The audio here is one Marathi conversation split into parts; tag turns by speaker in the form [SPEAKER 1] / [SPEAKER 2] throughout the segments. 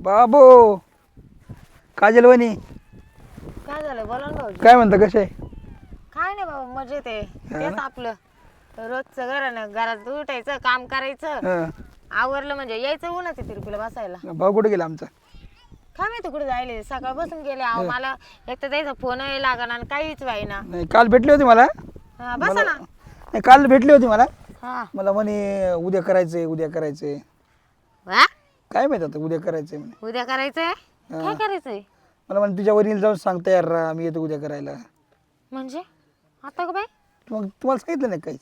[SPEAKER 1] बाबो काजल वनी
[SPEAKER 2] काय झालं? बोला ना भाऊजी.
[SPEAKER 1] काय म्हणता कसे आहे?
[SPEAKER 2] काय नाही बाबा मजेत आहे. तेच? आपलं. रोजचं घर ना घरात उठायचं काम करायचं. आवरलं म्हणजे यायचं उन्हाचं तिरपीला बसायला.
[SPEAKER 1] भाऊ कुठे गेला आमचा?
[SPEAKER 2] काय माहिती कुठे जायले? सकाळपासून गेले. अहो मला एक तर त्याचा फोन लागणार आणि काहीच व्हायना.
[SPEAKER 1] नाही काल भेटली होती मला.
[SPEAKER 2] हा, बसा ना.
[SPEAKER 1] नाही काल भेटली होती मला.
[SPEAKER 2] हा.
[SPEAKER 1] मला म्हणे उद्या करायचंय उद्या करायचंय.
[SPEAKER 2] वा?
[SPEAKER 1] काय माहीत आता उद्या करायचंय म्हणे.
[SPEAKER 2] उद्या करायचंय? काय करायचंय?
[SPEAKER 1] मला म्हणे तुझ्या वरील जाऊन सांग तयार राहा मी येतो उद्या करायला.
[SPEAKER 2] म्हणजे? आता का बाई?
[SPEAKER 1] मग तुम्हाला सांगितलं नाही काहीच.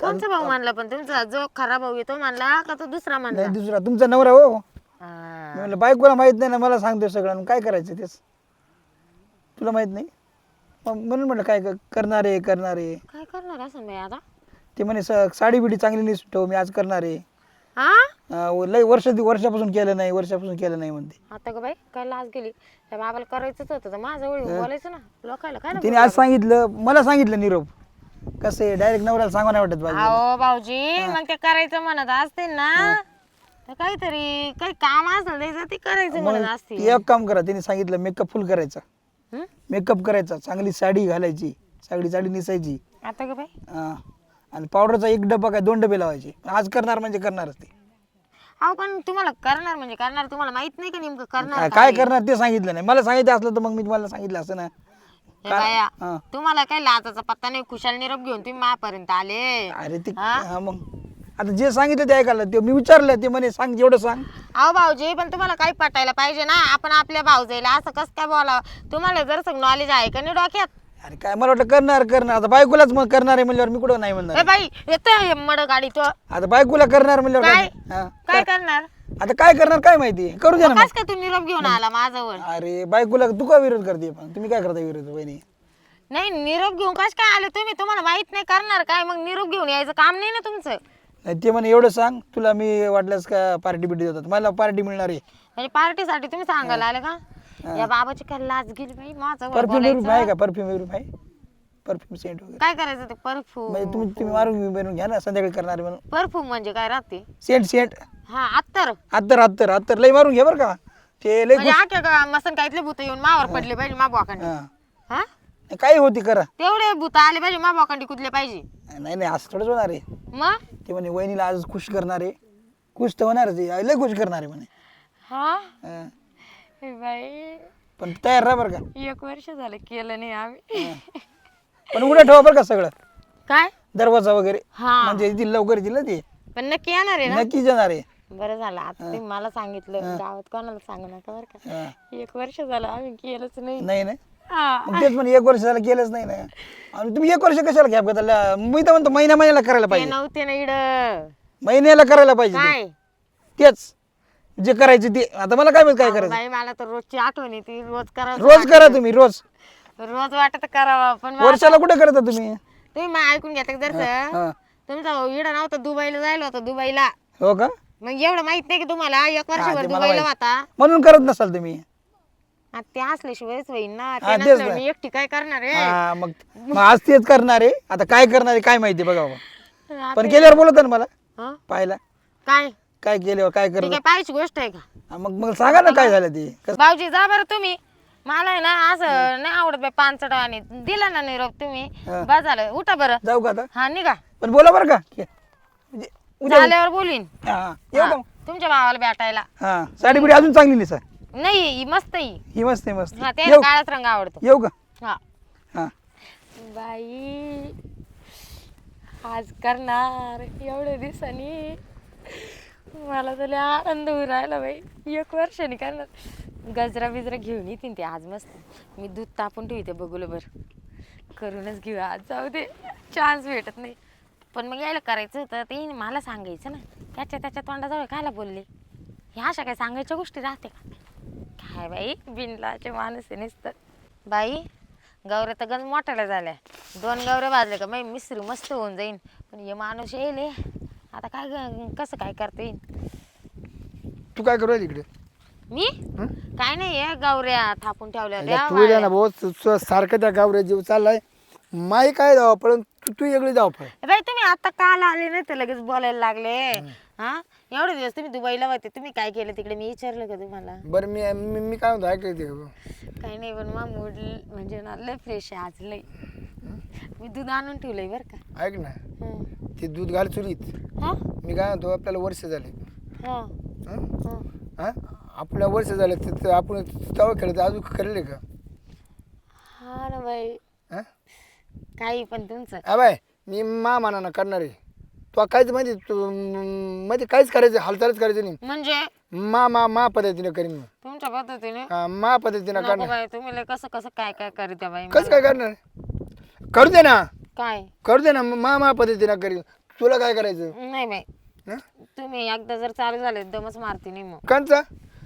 [SPEAKER 2] कोणचा भाऊ मानला पण? तुमचा जो खरा भाऊ आहे तो मानला का तो दुसरा मानला?
[SPEAKER 1] नाही दुसरा. तुमचा नवरा हो.
[SPEAKER 2] हा.
[SPEAKER 1] मी म्हणलं बायकोला माहीत नाही ना मला सांगतो सगळं. काय करायचं तेच? तुला माहीत नाही? मग म्हणून म्हटलं काय क- करणार आहे करणार. आहे
[SPEAKER 2] काय करणार असं बाई आता?
[SPEAKER 1] ते म्हणे स- साडी बिडी चांगली नेसून ठेव मी आज करणार आहे.
[SPEAKER 2] हा
[SPEAKER 1] अं, लय वर्ष वर्षापासून केलं नाही वर्षापासून केलं नाही म्हणते.
[SPEAKER 2] आता का बाई काय लाज गेली. त्या बाबाला करायचंच होतं तर वेळी बोलायचं ना. लोकायला काय ना
[SPEAKER 1] तिने आज सांगितलं मला सांगितलं निरोप. कसं आहे डायरेक्ट नवऱ्याला सांगा नाही वाटत
[SPEAKER 2] अहो भाऊजी मग ते करायचं म्हणत असतील ना. तर काहीतरी काही काम असेल त्याचं ते करायचं म्हणत
[SPEAKER 1] ती
[SPEAKER 2] असतील.
[SPEAKER 1] एक काम करा तिने सांगितलं मेकअप फुल करायचा.
[SPEAKER 2] हं?
[SPEAKER 1] मेकअप करायचा चांगली साडी घालायची चांगली साडी नेसायची.
[SPEAKER 2] आता का बाई.
[SPEAKER 1] आणि पावडरचा एक डब्बा काय दोन डबे लावायचे. आज करणार म्हणजे करणारच ते.
[SPEAKER 2] अहो पण तुम्हाला करणार म्हणजे करणार तुम्हाला माहीत नाही का नेमकं करणार
[SPEAKER 1] काय- काय करणार ते सांगितलं नाही. मला सांगितलं असलं तर मग मी तुम्हाला सांगितलं असं ना.
[SPEAKER 2] हे बाया
[SPEAKER 1] हा.
[SPEAKER 2] तुम्हाला काय लाजाचा पत्ता नाही खुशाल निरोप घेऊन तुम्ही माझ्यापर्यंत आले?
[SPEAKER 1] अरे ते
[SPEAKER 2] हा?
[SPEAKER 1] हा मग. आता जे सांगितलं ते ऐकायला ते मी विचारलं ते म्हणे सांग जेवढं सांग.
[SPEAKER 2] अहो भाऊजी पण तुम्हाला काही पटायला पाहिजे ना. आपण आपल्या भाऊजाईला असं कसं काय बोलावं? तुम्हाला जर सग नॉलेज आहे का नाही डोक्यात?
[SPEAKER 1] अरे काय मला वाटलं करणार करणार. आता बायकोलाच मग करणार आहे म्हणल्यावर मी कुठं नाही
[SPEAKER 2] ए
[SPEAKER 1] म्हणणार
[SPEAKER 2] बाई येतोय मड गाडी तो.
[SPEAKER 1] आता बायकोला करणार म्हणल्यावर
[SPEAKER 2] काय?
[SPEAKER 1] काय हा.
[SPEAKER 2] काय करणार?
[SPEAKER 1] आता काय करणार काय माहिती? करू दे ना
[SPEAKER 2] कस तू निरोप घेऊन आला माझ्यावर?
[SPEAKER 1] अरे बायकोला तू का विरोध करते? पण तुम्ही काय करता विरोध बहिणी
[SPEAKER 2] नाही निरोप घेऊन कस काय आले तुम्ही? तुम्हाला माहीत नाही करणार काय? मग निरोप घेऊन यायचं काम नाही ना तुमचं.
[SPEAKER 1] नाही ते म्हणे एवढं सांग तुला मी वाटल्यास का पार्टी बिटी देतात? मला पार्टी मिळणार आहे.
[SPEAKER 2] म्हणजे पार्टीसाठी तुम्ही सांगायला आले का? या बाबाची काय लाज गेली बाई? माझं
[SPEAKER 1] परफ्यूम विरूप आहे का? परफ्यूम विरूप आहे? परफ्यूम सेंट वगैरे.
[SPEAKER 2] काय करायचं ते परफ्यूम
[SPEAKER 1] म्हणजे तुम्ही तुम्ही मारून बनवून घ्या ना संध्याकाळी करणार म्हणून.
[SPEAKER 2] परफ्यूम म्हणजे काय राहते?
[SPEAKER 1] सेंट सेंट
[SPEAKER 2] हा अत्तर.
[SPEAKER 1] अत्तर अत्तर अत्तर. लय मारून घ्या बरं का. ते लय
[SPEAKER 2] म्हणजे आख्या का मसन काहीतले भूत येऊन मावर पडले पाहिजे मा बोकांडी
[SPEAKER 1] हा.
[SPEAKER 2] हा?
[SPEAKER 1] काही होती करा.
[SPEAKER 2] तेवढे भूत आले पाहिजे मा बोकांडी कुदले पाहिजे.
[SPEAKER 1] नाही नाही असं थोडंच होणार आहे.
[SPEAKER 2] मग?
[SPEAKER 1] ते म्हणे वहिनीला आज खुश करणार आहे. खुश तर होणारच आहे. लय खुश करणार आहे म्हणे.
[SPEAKER 2] हा?
[SPEAKER 1] हा.
[SPEAKER 2] हे बाई.
[SPEAKER 1] पण तयार राहा बरं का.
[SPEAKER 2] एक वर्ष झालं केलं नाही आम्ही.
[SPEAKER 1] पण उघडं ठेवा बरं का सगळं.
[SPEAKER 2] काय?
[SPEAKER 1] दरवाजा वगैरे.
[SPEAKER 2] हा.
[SPEAKER 1] म्हणजे लवकर येतील ना ते.
[SPEAKER 2] पण नक्की येणार आहे ना?
[SPEAKER 1] नक्कीच येणार आहे.
[SPEAKER 2] बरं झालं. आता तुम्ही मला सांगितलं गावात कोणाला सांगू नका बरं का?
[SPEAKER 1] हा.
[SPEAKER 2] एक वर्ष झालं आम्ही केलंच नाही.
[SPEAKER 1] नाही नाही
[SPEAKER 2] हा.
[SPEAKER 1] मग तेच म्हणे एक वर्ष झालं केलंच नाही ना. आणि तुम्ही एक वर्ष कशाला घ्या घेता मी तर म्हणतो महिन्या महिन्याला करायला
[SPEAKER 2] ते
[SPEAKER 1] पाहिजे.
[SPEAKER 2] नव्हते ना इड.
[SPEAKER 1] महिन्याला करायला पाहिजे ते.
[SPEAKER 2] काय?
[SPEAKER 1] तेच. जे करायचे ते. आता मला काय माहीत काय करायचं?
[SPEAKER 2] बाई मला तर रोजची आठवण येते. रोज करावं
[SPEAKER 1] रोज करा तुम्ही रोज.
[SPEAKER 2] रोज वाटत करावा पण
[SPEAKER 1] वर्षाला कुठे करता तुम्ही?
[SPEAKER 2] तुम्ही ऐकून घेता जर
[SPEAKER 1] हा.
[SPEAKER 2] तुमचा इड नव्हता दुबईला जायला होता दुबईला.
[SPEAKER 1] हो का?
[SPEAKER 2] मग एवढं माहीत नाही की तुम्हाला? एक वर्षभर
[SPEAKER 1] मला
[SPEAKER 2] दुबईला
[SPEAKER 1] माहीत.
[SPEAKER 2] होता.
[SPEAKER 1] म्हणून करत नसाल तुम्ही.
[SPEAKER 2] ते असल्याशिवायच होईन ना.
[SPEAKER 1] हा,
[SPEAKER 2] ते
[SPEAKER 1] तेच
[SPEAKER 2] नसल्यावर
[SPEAKER 1] ना.
[SPEAKER 2] मी एकटी काय करणार आहे?
[SPEAKER 1] हा मग मग आज तेच करणार आहे. आता काय करणार आहे काय माहिती बघा बाबा. पण केल्यावर बोलत ना मला.
[SPEAKER 2] हं?
[SPEAKER 1] पाहायला.
[SPEAKER 2] काय?
[SPEAKER 1] काय केल्यावर काय
[SPEAKER 2] ती
[SPEAKER 1] करत
[SPEAKER 2] काय पाहायची गोष्ट आहे का?
[SPEAKER 1] मग मग सांगा ना काय झालं ते. कसं
[SPEAKER 2] भाऊजी जा बरं तुम्ही. मला आहे ना असं नाही आवडत बाई पानचट आणि दिला ना निरोप तुम्ही.
[SPEAKER 1] हा.
[SPEAKER 2] झालं. उठा बरं.
[SPEAKER 1] जाऊ का आता?
[SPEAKER 2] हा निघा.
[SPEAKER 1] पण बोला बरं का. के- म्हणजे उद्या
[SPEAKER 2] झाल्यावर बोलीन.
[SPEAKER 1] हा, हा. येऊ
[SPEAKER 2] हा, तुमच्या भावाला भेटायला.
[SPEAKER 1] हा साडी बिडी अजून चांगली नाही सर.
[SPEAKER 2] नाही ही मस्त ही
[SPEAKER 1] ही मस्त आहे मस्त
[SPEAKER 2] हा
[SPEAKER 1] येऊ.
[SPEAKER 2] काळाच रंग आवडतो.
[SPEAKER 1] येऊ का?
[SPEAKER 2] हा.
[SPEAKER 1] हा.
[SPEAKER 2] बाई आज करणार एवढ्या दिवसांनी. मला तर लय आनंद होऊ राहिला बाई. एक वर्षाने करणार गजरा बिजरा घेऊन येतील ते आज मस्त. मी दूध तापून ठेवते बघूल बर. करूनच घेऊ आज. जाऊ दे. चान्स भेटत नाही. पण मग यायला करायचं होतं. ते मला सांगायचं ना. त्याच्या त्याच्या तोंडाजवळ कायला बोलले? ह्या अशा काय सांगायच्या गोष्टी राहते का? काय बाई? बिनलाचे माणूस आहे नुसतं. बाई गौऱ्या तर गंज मोठ्याला झाल्या. दोन गौऱ्या भाजल्या का? बाई मिसरी मस्त होऊन जाईन. पण हे माणूस येईल आता काय ग- कसं काय करता? येईल
[SPEAKER 1] तू काय करू राहिली इकडे?
[SPEAKER 2] मी? काय नाही हे गौऱ्या थापून ठेवल्या
[SPEAKER 3] तू ना भाऊ सारखं त्या गावऱ्या जीव चाललाय. माई काय जावं पण तू तू वेगळी
[SPEAKER 2] ए बाई तुम्ही आता काल आले नाही तर लगेच बोलायला लागले. हा. एवढे दिवस तुम्ही दुबईला होते तुम्ही काय केलं तिकडे? मी विचारलं का तुम्हाला?
[SPEAKER 3] बरं मी मी मी काय म्हणतो ऐकायचं
[SPEAKER 2] काही नाही पण मग मूड म्हणजे ना लय फ्रेश आहे आज लय. मी दूध आणून ठेवलंय बरं का.
[SPEAKER 3] ऐक ना
[SPEAKER 2] हं.
[SPEAKER 3] ते दूध घाल चुलीत
[SPEAKER 2] हा?
[SPEAKER 3] मी काय म्हणतो आपल्याला वर्ष झाले.
[SPEAKER 2] हा.
[SPEAKER 3] हं?
[SPEAKER 2] हा.
[SPEAKER 3] हा? आपल्या वर्ष झाले तर आपण तवा खेळत अजून करेल का?
[SPEAKER 2] हा ना बाई.
[SPEAKER 3] हा?
[SPEAKER 2] काही पण तुमचं.
[SPEAKER 3] बाय मी मा मानानं करणार आहे. तो काहीच माहिती तू मध्ये काहीच करायचं हालचालच करायचं नाही.
[SPEAKER 2] म्हणजे?
[SPEAKER 3] मा मा मा पद्धतीनं करीन मी.
[SPEAKER 2] तुमच्या पद्धतीने?
[SPEAKER 3] हा, मा पद्धतीनं
[SPEAKER 2] नको
[SPEAKER 3] करणार.
[SPEAKER 2] बाई तुम्ही लय कसं कसं काय काय करीत्या बाई
[SPEAKER 3] कसं काय करणार? करू दे ना.
[SPEAKER 2] काय?
[SPEAKER 3] करू दे ना मा मा पद्धतीनं करीन तुला काय करायचं?
[SPEAKER 2] नाही बाई.
[SPEAKER 3] हं?
[SPEAKER 2] तुम्ही एकदा जर चालू झाले दमच मारते नाही मग.
[SPEAKER 3] कंचा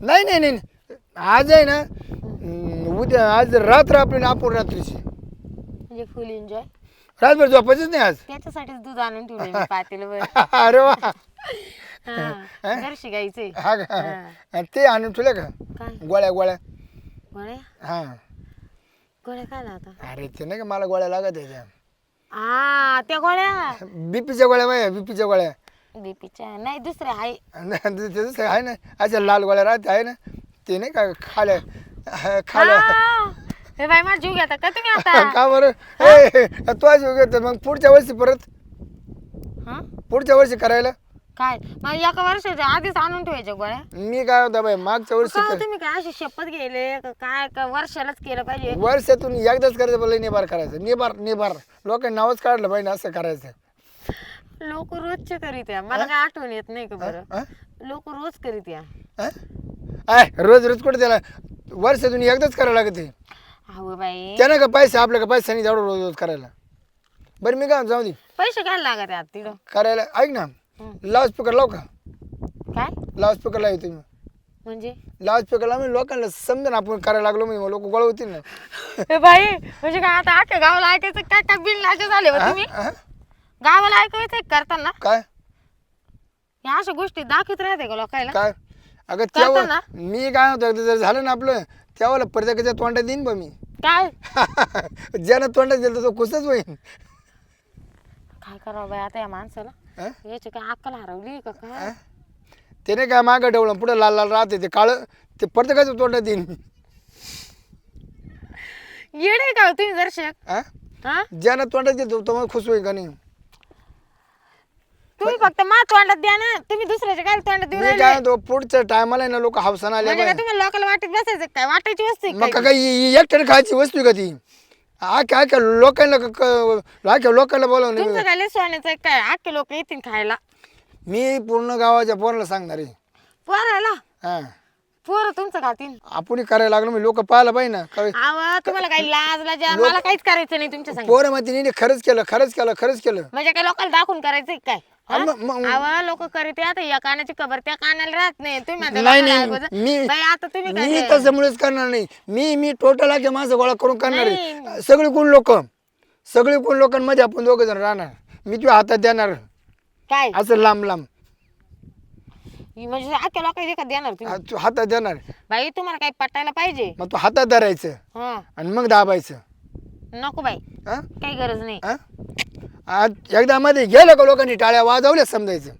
[SPEAKER 3] नाही नाही नाही नाही. आज आहे ना हम्म, उद्या आज रात्र आपली ना आपण रात्रीची.
[SPEAKER 2] म्हणजे फुल एन्जॉय
[SPEAKER 3] रातभर झोपायचंच नाही आज.
[SPEAKER 2] त्याच्यासाठीच दूध आणून ठेवलंय मी पातेलं वर.
[SPEAKER 3] अरे वा.
[SPEAKER 2] हा जर्शी गाईचे.
[SPEAKER 3] हा का? ते आणून ठेवलं का?
[SPEAKER 2] काय?
[SPEAKER 3] गोळ्या गोळ्या.
[SPEAKER 2] गोळ्या?
[SPEAKER 3] हा.
[SPEAKER 2] गोळ्या काय आता
[SPEAKER 3] अरे ते नाही का मला गोळ्या लागत आहे
[SPEAKER 2] आ त्या गोळ्या?
[SPEAKER 3] बीपीच्या गोळ्या बाय बीपीच्या गोळ्या.
[SPEAKER 2] बीपीच्या? नाही दुसऱ्या आहे.
[SPEAKER 3] आणि ते- आहे ना. अशा लाल गोळ्या राहते आहे ना. ते नाही का खाल्या खाल्या.
[SPEAKER 2] आ, हे बाई माझा जीव घेता का तुम्ही आता?
[SPEAKER 3] का बरं? ए, तो आज घेतो मग पुढच्या वर्षी परत?
[SPEAKER 2] हा?
[SPEAKER 3] पुढच्या वर्षी करायला?
[SPEAKER 2] काय? मग एका वर्षाच्या आधीच आणून ठेवायच्या गोळ्या?
[SPEAKER 3] मी काय होता बाई मागच्या वर्षी
[SPEAKER 2] का तुम्ही काय अशी शपथ गेले का काय? का वर्षालाच केलं पाहिजे?
[SPEAKER 3] वर्षातून एकदाच करायचं बोललं निभार करायचं. निभार निभार लोकांनी नावच काढलं पाहिजे असं करायचं.
[SPEAKER 2] लोक रोजचे करीत या. मला काय आठवण येत नाही का बरं? लोक रोज करीत या?
[SPEAKER 3] आय रोज रोज कुठे त्याला? वर्षातून एकदाच करायला लागते.
[SPEAKER 2] अहो बाई.
[SPEAKER 3] त्यानं का पैसे आपल्या का पैसे नाही तेवढं रोज रोज करायला? बरं मी काय म्हणतो, जाऊ दे.
[SPEAKER 2] पैसे घ्यायला लागत यात तिथं.
[SPEAKER 3] करायला ऐक ना. लाऊड स्पीकर लाव का?
[SPEAKER 2] काय?
[SPEAKER 3] लाऊड स्पीकर लाव तुम्ही.
[SPEAKER 2] म्हणजे?
[SPEAKER 3] लाऊड स्पीकर लाव म्हणजे लोकांना समजा ना आपण करायला लागलो म्हणजे लोक गोळा होतील ना.
[SPEAKER 2] ए बाई म्हणजे काय आता आख्या गावाला ऐकायचं काय काय बिल लाचे झाले बा तुम्ही?
[SPEAKER 3] हा?
[SPEAKER 2] गावाला ऐकायचं करताना?
[SPEAKER 3] काय?
[SPEAKER 2] या अशा गोष्टी दाखवत राहते का लोकायला?
[SPEAKER 3] काय? अगं तेव्हा
[SPEAKER 2] ना?
[SPEAKER 3] मी काय होतं जर झालं ना आपलं तेव्हा प्रत्येकाच्या तोंडात देईन बा मी.
[SPEAKER 2] काय?
[SPEAKER 3] ज्यानं तोंडात दिलं तो खुशच होईन.
[SPEAKER 2] काय करावं बाई आता या माणसाला?
[SPEAKER 3] हा?
[SPEAKER 2] याची काय अक्कल हरवली का काय
[SPEAKER 3] ते नाही काय मागं ठेवलं पुढे लाल लाल राहते ते काळं ते प्रत्येकाच्या तोंडात देईन
[SPEAKER 2] येडे का हो तुम्ही दर्शक
[SPEAKER 3] हा?
[SPEAKER 2] हा
[SPEAKER 3] ज्यानं तोंडात देतो तो मग खुश होईल का नाही
[SPEAKER 2] तुम्ही फक्त मा तोंडात द्या ना तुम्ही दुसऱ्याच्या काय तोंडात देऊ
[SPEAKER 3] मी
[SPEAKER 2] राहिले?
[SPEAKER 3] काय तो पुढच्या टायमाला ना लोक हावसानं आले
[SPEAKER 2] म्हणजे. काय तुम्हाला लोकांना वाटत बसायचं काय वाटायची वस्तू आहे
[SPEAKER 3] मग
[SPEAKER 2] काय?
[SPEAKER 3] का काही एकट्याने खायची वस्तू आहे का ती आख्या आख्या लोकांना क- क- आख्या लोकांना बोलवून
[SPEAKER 2] तुमचं काय लय सोन्याचं आहे काय? अख्खे लोक येतील खायला.
[SPEAKER 3] मी पूर्ण गावाच्या पोराला सांगणार आहे.
[SPEAKER 2] पोरायला
[SPEAKER 3] हा.
[SPEAKER 2] पोरं तुमचं खातील.
[SPEAKER 3] आपण करायला लागलो मी लोक पाहायला पाहिजे ना. काय
[SPEAKER 2] आवा तुम्हाला काही लाज लाजा मला काहीच करायचं नाही तुमच्या संग.
[SPEAKER 3] पोरं माहिती नाही खरंच केलं खरंच केलं खरंच केलं.
[SPEAKER 2] म्हणजे काय लोकांना दाखवून करायचंय काय?
[SPEAKER 3] मग- मग-
[SPEAKER 2] आवा लोक करीत आता या कानाची खबर त्या कानाला राहत नाही. तुम्ही म्हणता
[SPEAKER 3] नाही
[SPEAKER 2] लोकांना
[SPEAKER 3] नाही
[SPEAKER 2] ऐकवतं.
[SPEAKER 3] मी
[SPEAKER 2] बाई, आता तुम्ही काय
[SPEAKER 3] मी त्याच्यामुळेच करणार नाही. मी मी टोटल आखे माझं गोळा करून करणार आहे. सगळे कोण लोक? सगळे कोण लोकांमध्ये आपण दोघं जण राहणार. मी तुझ्या हातात देणार.
[SPEAKER 2] काय?
[SPEAKER 3] असं लांब लांब.
[SPEAKER 2] म्हणजे अख्ख्या लोकांना एखाद देणार तुम्ही?
[SPEAKER 3] तू हातात देणार.
[SPEAKER 2] बाई तुम्हाला काही पटायला पाहिजे?
[SPEAKER 3] मग तू हातात धरायचं.
[SPEAKER 2] हा.
[SPEAKER 3] आणि मग दाबायचं.
[SPEAKER 2] नको बाई.
[SPEAKER 3] हा?
[SPEAKER 2] काही गरज नाही.
[SPEAKER 3] हा? आज एकदा मध्ये गेलं का लोकांनी टाळ्या वाजवल्या समजायचं.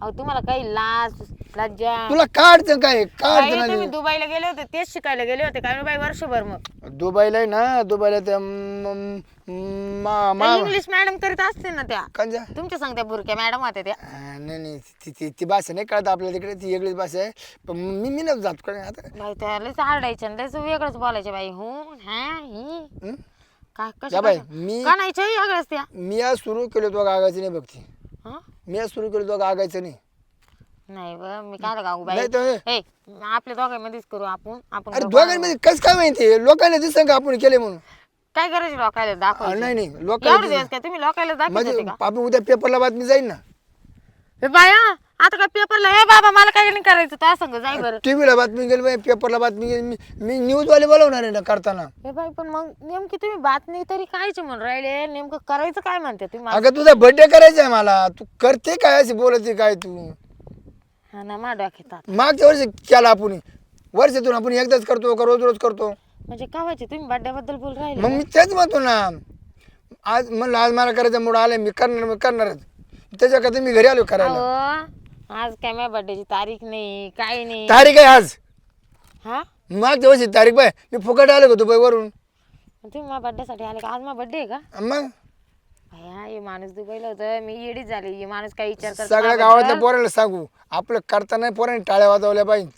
[SPEAKER 2] अहो तुम्हाला काही लाज लज्जा?
[SPEAKER 3] तुला काय? अडचण काय काय
[SPEAKER 2] बाई,
[SPEAKER 3] अडचण
[SPEAKER 2] तुम्ही
[SPEAKER 3] आली
[SPEAKER 2] दुबईला गेले होते तेच शिकायला गेले होते काय बाई वर्षभर मग.
[SPEAKER 3] दुबईला आहे ना दुबईला त्या म- म- मा- मा-
[SPEAKER 2] इंग्लिश मॅडम करीत असते ना त्या.
[SPEAKER 3] कंजा
[SPEAKER 2] तुमच्या सांगत्या बुरक्या मॅडम होत्या त्या.
[SPEAKER 3] हा, नाही नाही. ती ती ती भाषा नाही कळत आपल्या तिकडे ती वेगळीच भाषा आहे. पण मी मी नाही जात कडे आता
[SPEAKER 2] बाई त्या लयच आरडायच्या लयच वेगळंच बोलायच्या बाई. हो हा ही.
[SPEAKER 3] हं? या बाई मी
[SPEAKER 2] त्या
[SPEAKER 3] आज सुरू केलं तो गागायचं नाही बघती
[SPEAKER 2] हं?
[SPEAKER 3] मी आज सुरू केलं तो गागायचं नाही.
[SPEAKER 2] नाही मी काय गाऊ बाई?
[SPEAKER 3] नाही तर
[SPEAKER 2] आपल्या दोघांमध्येच करू आपण. आपण
[SPEAKER 3] अरे
[SPEAKER 2] दोघं-
[SPEAKER 3] दोघांमध्ये कसं काय माहिती? लोकांना दिसतं का आपण केले म्हणून?
[SPEAKER 2] काय करायचं लोकायला?
[SPEAKER 3] हा,
[SPEAKER 2] दाखवायचं
[SPEAKER 3] नाही नाही
[SPEAKER 2] एवढे
[SPEAKER 3] लोकांना
[SPEAKER 2] काय? तुम्ही लोकायला दाखवत
[SPEAKER 3] म्हणजे
[SPEAKER 2] होते का?
[SPEAKER 3] आपण उद्या पेपरला बातमी जाईल ना?
[SPEAKER 2] ए बाया आता काय पेपरला ए बाबा मला काय नाही करायचं त्या संग जाय बरं.
[SPEAKER 3] टीव्हीला बातमी गेली बाई पेपरला बातमी गेली मी मी न्यूजवाले बोलवणार आहे ना करताना.
[SPEAKER 2] ए बाई पण मग नेमकी तुम्ही बातमी तरी कायची म्हणून राहिले? नेमकं करायचं काय म्हणते तुम्ही मला?
[SPEAKER 3] अगं तुझा बर्थडे करायचा आहे मला. तू करते काय अशी बोलते काय तू?
[SPEAKER 2] हा ना मा डोक्यात
[SPEAKER 3] मागच्या वर्षी केला आपण. वर्षातून आपण एकदाच करतो का रोज रोज करतो?
[SPEAKER 2] म्हणजे कावाचे तुम्ही बड्डे बद्दल बोल राहिले?
[SPEAKER 3] मग मी तेच म्हणतो ना. आज म्हणलं आज मला करायचं मूड आलाय मी करणार मी करणारच. त्याच्याकरता मी घरी आलो करायला.
[SPEAKER 2] अहो आज काय माझ्या बर्थडेची तारीख नाही काही नाही.
[SPEAKER 3] तारीख आहे आज.
[SPEAKER 2] हा?
[SPEAKER 3] मागच्या वर्षी तारीख बाय मी फुकट आलो का दुबईवरून?
[SPEAKER 2] तुम्ही माझ्या बर्थडेसाठी आले का? आज माझा बर्थडे आहे का?
[SPEAKER 3] मग?
[SPEAKER 2] भया हे माणूस दुबईला होतं. मी येडीच झाली. हे माणूस काय विचार करतो
[SPEAKER 3] सगळ्या
[SPEAKER 2] माझ्याबद्दल?
[SPEAKER 3] गावातल्या पोराला सांगू. आपलं करताना पोराने टाळ्या वाजवल्या पाहिजे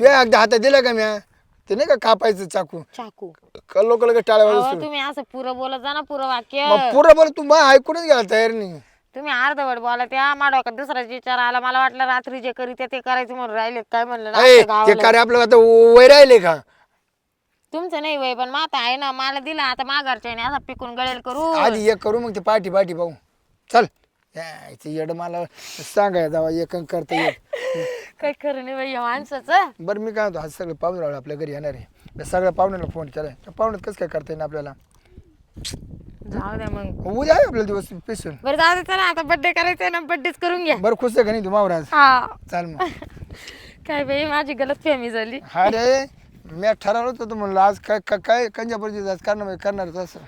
[SPEAKER 3] तुझ्या अगदी हातात दिला का म्या ते नाही का कापायचं चाकू?
[SPEAKER 2] चाकू.
[SPEAKER 3] लोक लगेच टाळ्या
[SPEAKER 2] अहो
[SPEAKER 3] वाजवतो
[SPEAKER 2] तुम्ही असं पुरं बोलत जा ना पुरं वाक्य.
[SPEAKER 3] मग पुरं बोल तू मग ऐकूनच गेला तयार नाही.
[SPEAKER 2] तुम्ही अर्धवट बोला त्या माझ्या डोक्यात दुसराच विचार आला. मला वाटलं रात्री जे करीत ते करायचं म्हणून राहिले. काय म्हणलं ना
[SPEAKER 3] अय
[SPEAKER 2] अख्ख्या
[SPEAKER 3] ते
[SPEAKER 2] गावाला.
[SPEAKER 3] कार्य आपलं आता वय राहिले का?
[SPEAKER 2] तुमचं नाही वय पण माता आहे ना मला दिला आता माघारच्या असा पिकून गळेल करू
[SPEAKER 3] आधी एक करू मग ते पाठी पाठी पाहू. चल. यायचं येड मला सांगाय जावा एक करता येईल
[SPEAKER 2] काय खरं नाही बाई या माणसाचं.
[SPEAKER 3] बरं मी काय म्हणतो आज सगळे पाहुणे राहिले आपल्या घरी येणार आहे. मी सगळ्या पाहुण्याला फोन केलाय. त्या पाहुण्यात कसं काय करता येईल आपल्याला?
[SPEAKER 2] जाऊ द्या मग.
[SPEAKER 3] उद्या आहे आपल्याला दिवस स्पेशल
[SPEAKER 2] बरं जाऊ दे चला आता बर्थडे करायचा ना बर्थडेच करून घ्या.
[SPEAKER 3] बरं खुश आहे का नाही तू मावर? आज
[SPEAKER 2] हा.
[SPEAKER 3] चाल मग.
[SPEAKER 2] काय बाई माझी गलत फॅमी झाली.
[SPEAKER 3] हा रे मी ठरवलं होतं म्हणलं आज काय काय- काय कंजापूरची आज करणार करणार असं.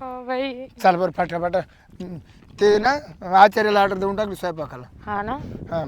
[SPEAKER 2] हो बाई.
[SPEAKER 3] चाल बरं फाटा फाटा. ते ना आचार्याला ऑर्डर देऊन टाकली स्वयंपाकाला.
[SPEAKER 2] हा ना?
[SPEAKER 3] हां.